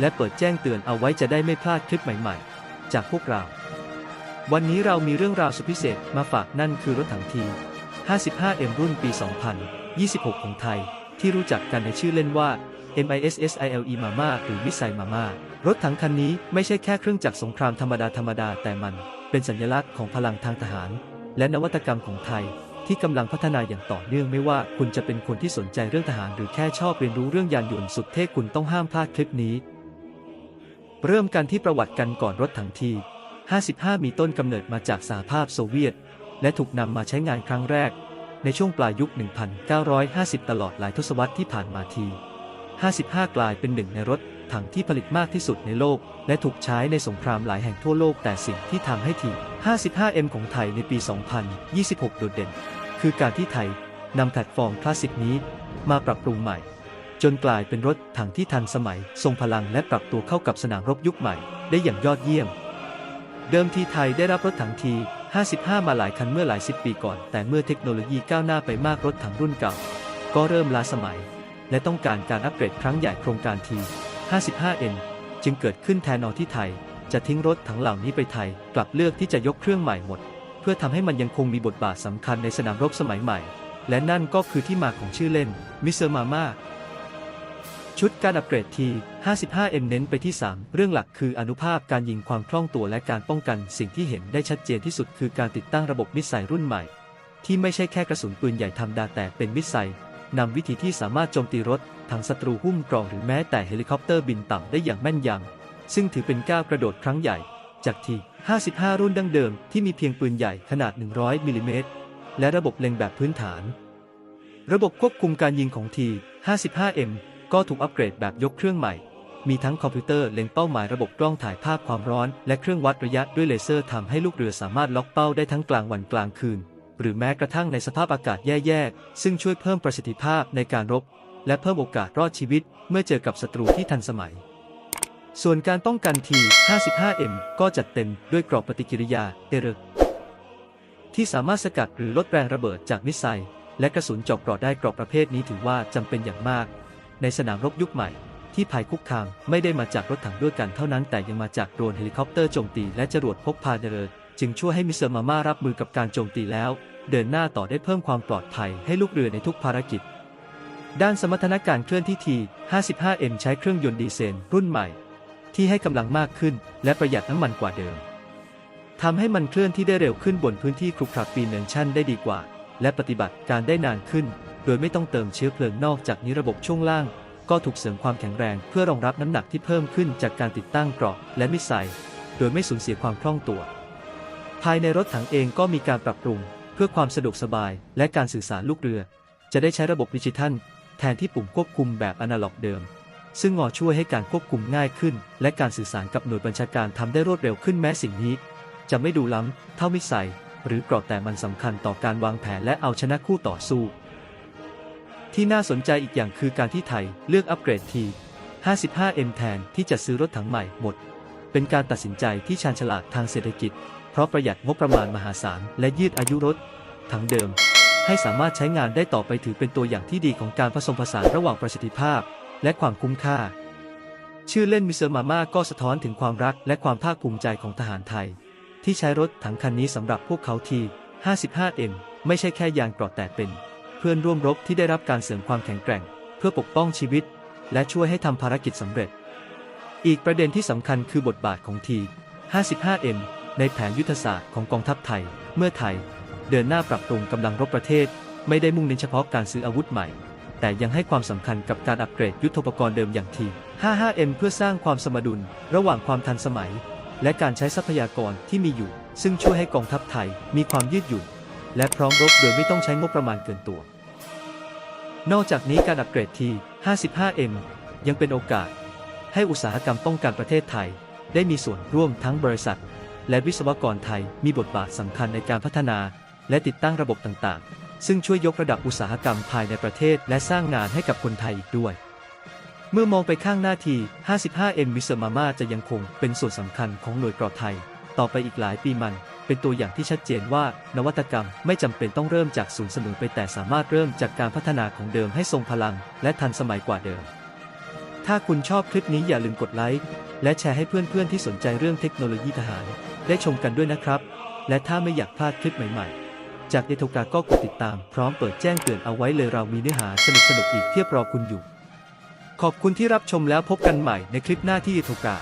และเปิดแจ้งเตือนเอาไว้จะได้ไม่พลาดคลิปใหม่ๆ จากพวกเรา วันนี้เรามีเรื่องราวสุดพิเศษมาฝากนั่นคือรถถังที 55M รุ่นปี 2026 ของไทย ที่รู้จักกันในชื่อเล่นว่า MISSILE Mama หรือมิสไซมาม่ารถถังคันนี้ไม่ใช่แค่เครื่องจักรสงครามธรรมดาธรรมดาแต่มัน เป็นสัญลักษณ์ของพลังทางทหาร และนวัตกรรมของไทย ที่กำลังพัฒนาอย่างต่อเนื่องไม่ว่าคุณจะเป็นคนที่สนใจเรื่องทหาร หรือแค่ชอบเรียนรู้เรื่องยานยนต์สุดเท่คุณต้องห้ามพลาดคลิปนี้ เริ่มกันที่ประวัติกันก่อนรถถังที 55 มีต้นกำเนิดมาจากสหภาพโซเวียต และถูกนำมาใช้งานครั้งแรก ในช่วงปลายยุค 1950 ตลอดหลายทศวรรษที่ผ่านมาที 55 กลายเป็นหนึ่งในรถถังที่ผลิตมากที่สุดในโลก และถูกใช้ในสงครามหลายแห่งทั่วโลกแต่สิ่งที่ทำให้ที 55M ของไทยในปี 2026 โดดเด่น คือการที่ไทยนำแพลตฟอร์มคลาสสิกนี้มาปรับปรุงใหม่ นกลายเป็นรถถังที่ทันสมัย ทรงพลังและปรับตัวเข้ากับสนามรบยุคใหม่ ได้อย่างยอดเยี่ยม เดิมทีไทยได้รับรถถังที 55 มาหลายคันเมื่อหลายสิบปีก่อน แต่เมื่อเทคโนโลยีก้าวหน้าไปมากรถถังรุ่นเก่า ก็เริ่มล้าสมัย และต้องการการอัปเกรดครั้งใหญ่โครงการที 55N จึงเกิดขึ้นแทนเอที่ไทย จะทิ้งรถถังเหล่านี้ไปไทย กลับเลือกที่จะยกเครื่องใหม่หมด เพื่อทำให้มันยังคงมีบทบาทสำคัญในสนามรบสมัยใหม่ และนั่นก็คือที่มาของชื่อเล่นมิเซอร์มาม่า ชุดการอัปเกรดที 55M เน้นไปที่ 3 เรื่องหลักคืออนุภาพการยิงความคล่องตัวและการป้องกัน สิ่งที่เห็นได้ชัดเจนที่สุดคือการติดตั้งระบบมิสไซล์รุ่นใหม่ ที่ไม่ใช่แค่กระสุนปืนใหญ่ธรรมดาแต่เป็นมิสไซล์นำวิธีที่สามารถโจมตีรถถังศัตรูหุ้มกรองหรือแม้แต่เฮลิคอปเตอร์บินต่ำได้อย่างแม่นยำ ซึ่งถือเป็นก้าวกระโดดครั้งใหญ่ จากที 55 รุ่นดั้งเดิมที่มีเพียงปืนใหญ่ขนาด 100มิลลิเมตรและระบบเล็งแบบพื้นฐาน ระบบควบคุมการยิงของที 55M ก็ถูกอัปเกรดแบบยกเครื่องใหม่ มีทั้งคอมพิวเตอร์เล็งเป้าหมายระบบกล้องถ่ายภาพความร้อน และเครื่องวัดระยะด้วยเลเซอร์ทำให้ลูกเรือสามารถล็อกเป้าได้ทั้งกลางวันกลางคืน หรือแม้กระทั่งในสภาพอากาศแย่ๆ ซึ่งช่วยเพิ่มประสิทธิภาพในการรบ และเพิ่มโอกาสรอดชีวิต เมื่อเจอกับศัตรูที่ทันสมัยส่วนการป้องกันที 55M ก็จัดเต็มด้วยกรอบปฏิกิริยาเอเรที่สามารถสกัดหรือลดแรงระเบิดจากมิสไซล์และกระสุนเจาะกราะได้กรอบประเภทนี้ถือว่าจำเป็นอย่างมาก ในสนามรบยุคใหม่ ที่ภัยคุกคามไม่ได้มาจากรถถังด้วยกันเท่านั้นแต่ยังมาจากโดรนเฮลิคอปเตอร์โจมตีและจรวดพกพาเรือจึงช่วยให้มิสเตอร์มาม่ารับมือกับการโจมตีแล้ว เดินหน้าต่อได้เพิ่มความปลอดภัยให้ลูกเรือในทุกภารกิจ ด้านสมรรถนะการเคลื่อนที่ที 55M ใช้เครื่องยนต์ดีเซลรุ่นใหม่ ที่ให้กำลังมากขึ้น และประหยัดน้ำมันกว่าเดิมทำให้มันเคลื่อนที่ได้เร็วขึ้นบนพื้นที่ครุขระปีนเนินชั่นได้ดีกว่า และปฏิบัติการได้นานขึ้น โดยไม่ต้องเติมเชื้อเพลิงนอกจากนี้ระบบช่วงล่าง ก็ถูกเสริมความแข็งแรงเพื่อรองรับน้ำหนักที่เพิ่มขึ้นจากการติดตั้งเกราะและมิสไซล์โดยไม่สูญเสียความคล่องตัว ภายในรถถังเองก็มีการปรับปรุง เพื่อความสะดวกสบายและการสื่อสารลูกเรือ จะได้ใช้ระบบดิจิทัล แทนที่ปุ่มควบคุมแบบอนาล็อกเดิม ซึ่งงอช่วยให้การควบคุมง่ายขึ้น และการสื่อสารกับหน่วยบัญชาการทำได้รวดเร็วขึ้นแม้สิ่งนี้ จะไม่ดูล้ำเท่ามิสไซล์หรือเกราะแต่มันสำคัญต่อการวางแผนและเอาชนะคู่ต่อสู้ ที่น่าสนใจอีกอย่างคือการที่ไทยเลือกอัปเกรดที 55M แทนที่จะซื้อรถถังใหม่หมด เป็นการตัดสินใจที่ชาญฉลาดทางเศรษฐกิจ เพราะประหยัดงบประมาณมหาศาล และยืดอายุรถถังเดิม ให้สามารถใช้งานได้ต่อไปถือเป็นตัวอย่างที่ดีของการผสมผสานระหว่างประสิทธิภาพ และความคุ้มค่า ชื่อเล่นมิเซอร์มาม่าก็สะท้อนถึงความรักและความภาคภูมิใจของทหารไทย ที่ใช้รถถังคันนี้สำหรับพวกเขาที 55M ไม่ใช่แค่ยางกราะแต่เป็น เพื่อนร่วมรบที่ได้รับการเสริมความแข็งแกร่ง เพื่อปกป้องชีวิต และช่วยให้ทำภารกิจสำเร็จ อีกประเด็นที่สำคัญคือบทบาทของที 55M ในแผนยุทธศาสตร์ของกองทัพไทย เมื่อไทย เดินหน้าปรับปรุงกำลังรบประเทศ ไม่ได้มุ่งเน้นเฉพาะการซื้ออาวุธใหม่ แต่ยังให้ความสำคัญกับการอัปเกรดยุทโธปกรณ์เดิมอย่างที 55M เพื่อสร้างความสมดุล ระหว่างความทันสมัย และการใช้ทรัพยากรที่มีอยู่ ซึ่งช่วยให้กองทัพไทยมีความยืดหยุ่น และพร้อมรบโดยไม่ต้องใช้งบประมาณเกินตัว นอกจากนี้การอัปเกรดที 55M ยังเป็นโอกาส ให้อุตสาหกรรมป้องกันประเทศไทย ได้มีส่วนร่วมทั้งบริษัท และวิศวกรไทยมีบทบาทสำคัญในการพัฒนา และติดตั้งระบบต่างๆ ซึ่งช่วยยกระดับอุตสาหกรรมภายในประเทศ และสร้างงานให้กับคนไทยอีกด้วยเมื่อมองไปข้างหน้าที 55M มิเซอร์มาม่าจะยังคงเป็นส่วนสำคัญของหน่วยกราไทย ต่อไปอีกหลายปีมัน เป็นตัวอย่างที่ชัดเจนว่า นวัตกรรมไม่จำเป็นต้องเริ่มจากศูนย์เสมอไปแต่สามารถเริ่มจากการพัฒนาของเดิมให้ทรงพลัง และทันสมัยกว่าเดิม ถ้าคุณชอบคลิปนี้อย่าลืมกดไลค์และแชร์ให้เพื่อนๆที่สนใจเรื่องเทคโนโลยีทหาร ได้ชมกันด้วยนะครับ และถ้าไม่อยากพลาดคลิปใหม่ๆ จากเอโทกาก็กดติดตาม พร้อมเปิดแจ้งเตือนเอาไว้เลยเรามีเนื้อหาสนุกๆอีกเพียบรอคุณอยู่ ขอบคุณที่รับชมแล้วพบกันใหม่ในคลิปหน้าที่เอโทกา